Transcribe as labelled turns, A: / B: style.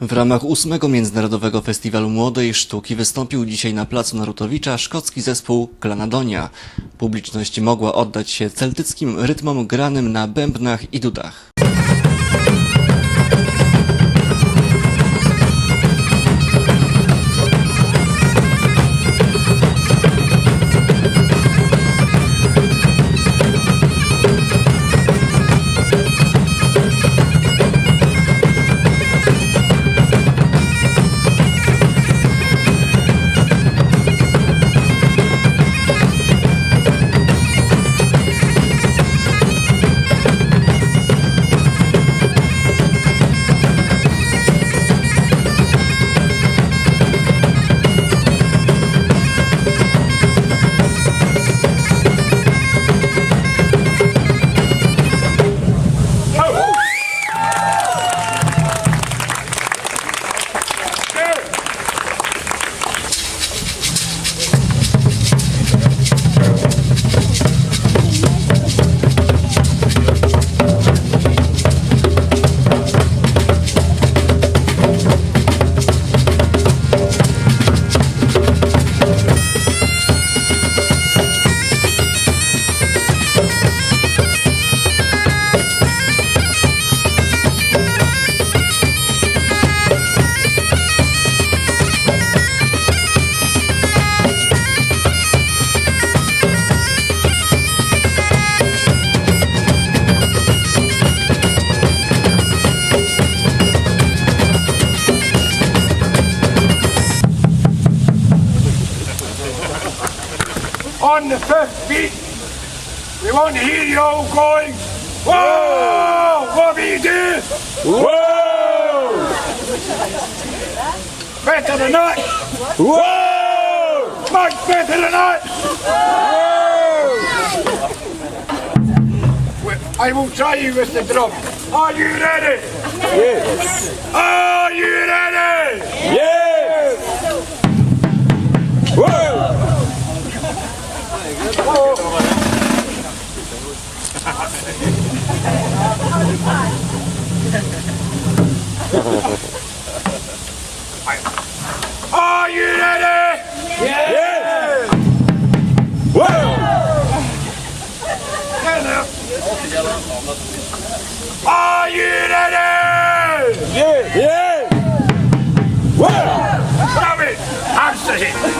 A: W ramach ósmego Międzynarodowego Festiwalu Młodej Sztuki wystąpił dzisiaj na placu Narutowicza szkocki zespół Klanadonia. Publiczność mogła oddać się celtyckim rytmom granym na bębnach i dudach.
B: On the first beat, we want to hear you all going, Whoa! What do you do? Whoa! Better than that! Whoa! Much better than that! Whoa! I will try you with the drum. Are you ready? Yes. Are you ready? Are you ready? Yes. Whoa! Stand up. Are you ready? Yes. Yes. Whoa! Stop it. Answer it.